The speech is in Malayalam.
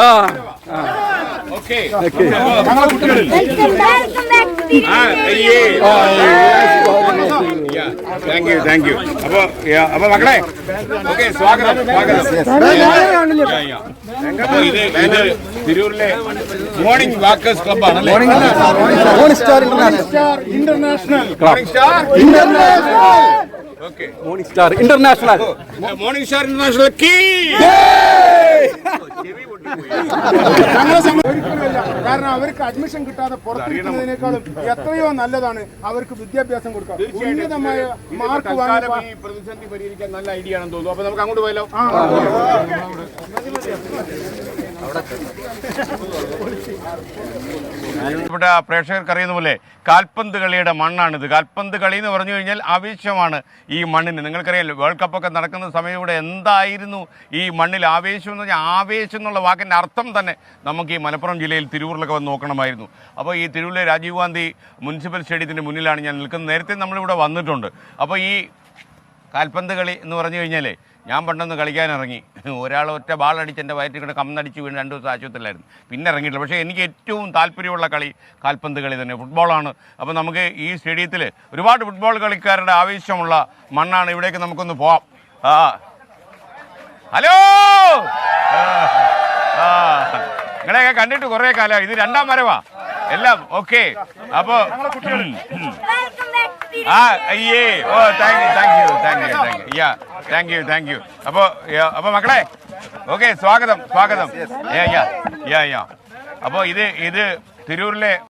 ആ okay Welcome back to the thank you thank you അപ്പൊ അപ്പൊ മക്കളെ. ഓക്കെ സ്വാഗതം സ്വാഗതം. ഇത് ഇത് തിരൂരിലെ മോർണിംഗ് വാക്കേഴ്സ് ക്ലബ് ആണ് morning star international morning star okay morning star international morning star international key ഞങ്ങളെ കാരണം അവർക്ക് അഡ്മിഷൻ കിട്ടാതെ പുറത്തിരിക്കുന്നതിനേക്കാളും എത്രയോ നല്ലതാണ് അവർക്ക് വിദ്യാഭ്യാസം കൊടുക്കുക ഉന്നതമായ മാർക്ക് വാങ്ങി തൽക്കാലം ഈ പ്രതിസന്ധി പരിഹരിക്കാൻ നല്ല ഐഡിയ ആണെന്ന് തോന്നുന്നു അപ്പൊ നമുക്ക് അങ്ങോട്ട് പോയാലോ ഇവിടെ പ്രേക്ഷകർക്ക് അറിയുന്ന പോലെ കാൽപന്ത് കളിയുടെ മണ്ണാണിത്. കാൽപന്ത് കളി എന്ന് പറഞ്ഞു കഴിഞ്ഞാൽ ആവേശമാണ് ഈ മണ്ണിന്. നിങ്ങൾക്കറിയാലോ വേൾഡ് കപ്പൊക്കെ നടക്കുന്ന സമയം ഇവിടെ എന്തായിരുന്നു ഈ മണ്ണിൽ ആവേശം എന്ന് പറഞ്ഞാൽ ആവേശം എന്നുള്ള വാക്കിന്റെ അർത്ഥം തന്നെ നമുക്ക് ഈ മലപ്പുറം ജില്ലയിൽ തിരൂരിലൊക്കെ വന്ന് നോക്കണമായിരുന്നു. അപ്പോൾ ഈ തിരൂരിലെ രാജീവ് ഗാന്ധി മുനിസിപ്പൽ സ്റ്റേഡിയത്തിന്റെ മുന്നിലാണ് ഞാൻ നിൽക്കുന്നത്. നേരത്തെ നമ്മളിവിടെ വന്നിട്ടുണ്ട്. അപ്പോൾ ഈ കാൽപന്ത് കളി എന്ന് പറഞ്ഞു കഴിഞ്ഞാലേ ഞാൻ പണ്ടൊന്ന് കളിക്കാനിറങ്ങി ഒരാൾ ഒറ്റ ബാളടിച്ച് എന്റെ വയറ്റിൽ കൂടെ കമ്മടിച്ച് വീണ് രണ്ട് ദിവസം ആശുപത്രിയിലായിരുന്നു. പിന്നെ ഇറങ്ങിയിട്ടില്ല. പക്ഷേ എനിക്ക് ഏറ്റവും താല്പര്യമുള്ള കളി കാൽപന്ത് കളി തന്നെ ഫുട്ബോളാണ് അപ്പോൾ നമുക്ക് ഈ സ്റ്റേഡിയത്തിൽ ഒരുപാട് ഫുട്ബോൾ കളിക്കാരുടെ ആവശ്യമുള്ള മണ്ണാണ്. ഇവിടേക്ക് നമുക്കൊന്ന് പോവാം. ആ. ഹലോ! നിങ്ങളെയൊക്കെ കണ്ടിട്ട് കുറേ കാലം ഇത് രണ്ടാം വരവാ. എല്ലാം ഓക്കെ അപ്പോൾ അപ്പോൾ അപ്പോൾ മക്കളെ ഓക്കെ സ്വാഗതം സ്വാഗതം. യാ യാ യാ യാ അപ്പോൾ ഇത് ഇത് തിരൂരിലെ